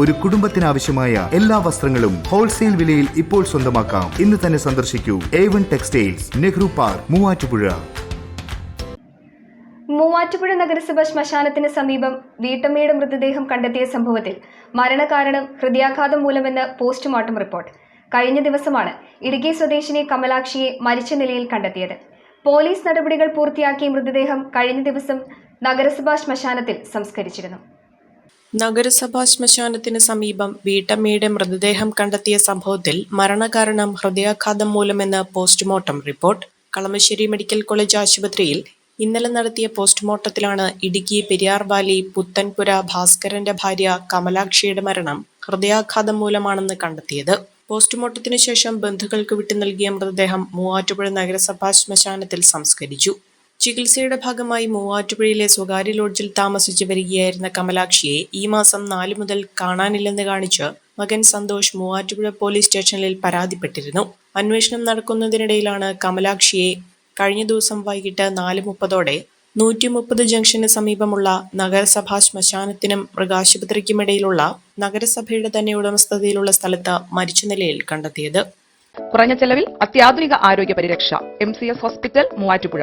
ഒരു കുടുംബത്തിനാവശ്യമായ എല്ലാ വസ്ത്രങ്ങളും ഹോൾസെയിൽ വിലയിൽ ഇപ്പോൾ സ്വന്തമാക്കാം. ഇന്ന് തന്നെ സന്ദർശിക്കൂ. A one textiles Nehru park Muvattupuzha. Muvattupuzha നഗരസഭ ശ്മശാനത്തിന് സമീപം വീട്ടമ്മയുടെ മൃതദേഹം കണ്ടെത്തിയ സംഭവത്തിൽ മരണകാരണം ഹൃദയാഘാതം മൂലമെന്ന് പോസ്റ്റ്മോർട്ടം റിപ്പോർട്ട്. കഴിഞ്ഞ ദിവസമാണ് ഇടുക്കി സ്വദേശിനി കമലാക്ഷിയെ മരിച്ച നിലയിൽ കണ്ടെത്തിയത്. പോലീസ് നടപടികൾ പൂർത്തിയാക്കിയ മൃതദേഹം കഴിഞ്ഞ ദിവസം നഗരസഭാ ശ്മശാനത്തിൽ സംസ്കരിച്ചിരുന്നു. നഗരസഭാ ശ്മശാനത്തിന് സമീപം വീട്ടമ്മയുടെ മൃതദേഹം കണ്ടെത്തിയ സംഭവത്തിൽ മരണകാരണം ഹൃദയാഘാതം മൂലമെന്ന് postmortem report. Kalamassery medical college ആശുപത്രിയിൽ ഇന്നലെ നടത്തിയ പോസ്റ്റ്മോർട്ടത്തിലാണ് ഇടുക്കി പെരിയാർ വാലി പുത്തൻപുര ഭാസ്കരന്റെ ഭാര്യ കമലാക്ഷിയുടെ മരണം ഹൃദയാഘാതം മൂലമാണെന്ന് കണ്ടെത്തിയത്. പോസ്റ്റ്മോർട്ടത്തിനു ശേഷം ബന്ധുക്കൾക്ക് വിട്ടു നൽകിയ മൃതദേഹം മൂവാറ്റുപുഴ നഗരസഭാ ശ്മശാനത്തിൽ സംസ്കരിച്ചു. ചികിത്സയുടെ ഭാഗമായി മൂവാറ്റുപുഴയിലെ സ്വകാര്യ ലോഡ്ജിൽ താമസിച്ചു വരികയായിരുന്ന കമലാക്ഷിയെ ഈ മാസം നാലു മുതൽ കാണാനില്ലെന്ന് കാണിച്ച് മകൻ സന്തോഷ് മൂവാറ്റുപുഴ പോലീസ് സ്റ്റേഷനിൽ പരാതിപ്പെട്ടിരുന്നു. അന്വേഷണം നടക്കുന്നതിനിടയിലാണ് കമലാക്ഷിയെ കഴിഞ്ഞ ദിവസം വൈകിട്ട് നാല് മുപ്പതോടെ നൂറ്റി മുപ്പത് ജംഗ്ഷന് സമീപമുള്ള നഗരസഭാ ശ്മശാനത്തിനും മൃഗാശുപത്രിക്കുമിടയിലുള്ള നഗരസഭയുടെ തന്നെ ഉടമസ്ഥതയിലുള്ള സ്ഥലത്ത് മരിച്ച നിലയിൽ കണ്ടെത്തിയത്. കുറഞ്ഞ ചെലവിൽ അത്യാധുനിക ആരോഗ്യ പരിരക്ഷ M C S hospital Muvattupuzha.